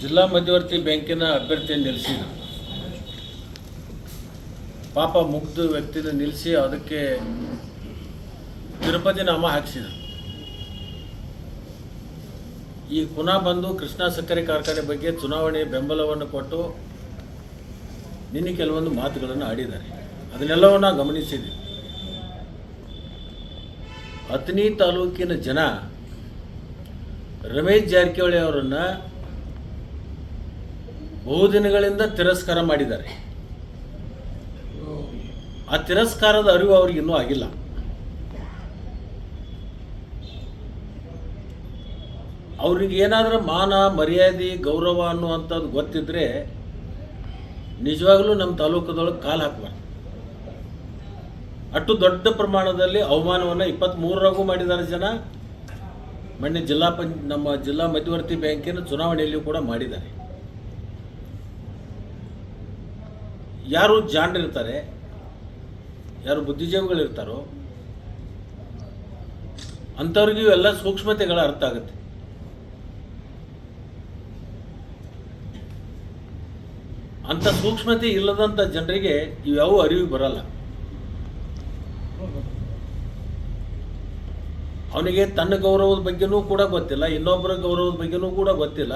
ಜಿಲ್ಲಾ ಮಧ್ಯವರ್ತಿ ಬ್ಯಾಂಕಿನ ಅಭ್ಯರ್ಥಿಯನ್ನು ನಿಲ್ಲಿಸಿದರು ಪಾಪ ಮುಗ್ಧ ವ್ಯಕ್ತಿನ ನಿಲ್ಲಿಸಿ ಅದಕ್ಕೆ ತಿರುಪತಿ ನಾಮ ಹಾಕಿಸಿದರು ಈ ಪುನಃ ಬಂದು ಕೃಷ್ಣ ಸಕ್ಕರೆ ಕಾರ್ಖಾನೆ ಬಗ್ಗೆ ಚುನಾವಣೆ ಬೆಂಬಲವನ್ನು ಕೊಟ್ಟು ನಿನ್ನೆ ಕೆಲವೊಂದು ಮಾತುಗಳನ್ನು ಆಡಿದ್ದಾರೆ. ಅದನ್ನೆಲ್ಲವನ್ನ ಗಮನಿಸಿದೆ ಅತ್ನಿ ತಾಲೂಕಿನ ಜನ ರಮೇಶ್ ಜಾರಕಿಹೊಳಿ ಅವರನ್ನು ಬಹುದಿನಗಳಿಂದ ತಿರಸ್ಕಾರ ಮಾಡಿದ್ದಾರೆ. ಆ ತಿರಸ್ಕಾರದ ಅರಿವು ಅವ್ರಿಗೆ ಇನ್ನೂ ಆಗಿಲ್ಲ. ಅವ್ರಿಗೆ ಏನಾದರೂ ಮಾನ, ಮರ್ಯಾದೆ, ಗೌರವ ಅನ್ನುವಂಥದ್ದು ಗೊತ್ತಿದ್ರೆ ನಿಜವಾಗ್ಲೂ ನಮ್ಮ ತಾಲೂಕದೊಳಗೆ ಕಾಲು ಹಾಕಬಾರ್ದು. ಅಷ್ಟು ದೊಡ್ಡ ಪ್ರಮಾಣದಲ್ಲಿ ಅವಮಾನವನ್ನು ಇಪ್ಪತ್ತ್ಮೂರರಾಗೂ ಮಾಡಿದ್ದಾರೆ ಜನ. ಮೊನ್ನೆ ಜಿಲ್ಲಾ ಪಂಚ್, ನಮ್ಮ ಜಿಲ್ಲಾ ಮಧ್ಯವರ್ತಿ ಬ್ಯಾಂಕಿನ ಚುನಾವಣೆಯಲ್ಲಿಯೂ ಕೂಡ ಮಾಡಿದ್ದಾರೆ. ಯಾರು ಜಾಣರಿರ್ತಾರೆ ಯಾರು ಬುದ್ಧಿಜೀವಿಗಳಿರ್ತಾರೋ ಅಂಥವ್ರಿಗೂ ಎಲ್ಲ ಸೂಕ್ಷ್ಮತೆಗಳ ಅರ್ಥ ಆಗುತ್ತೆ. ಅಂಥ ಸೂಕ್ಷ್ಮತೆ ಇಲ್ಲದಂಥ ಜನರಿಗೆ ಇವ್ಯಾವ ಅರಿವು ಬರಲ್ಲ. ಅವನಿಗೆ ತನ್ನ ಗೌರವದ ಬಗ್ಗೆನೂ ಕೂಡ ಗೊತ್ತಿಲ್ಲ, ಇನ್ನೊಬ್ಬರ ಗೌರವದ ಬಗ್ಗೆನೂ ಕೂಡ ಗೊತ್ತಿಲ್ಲ.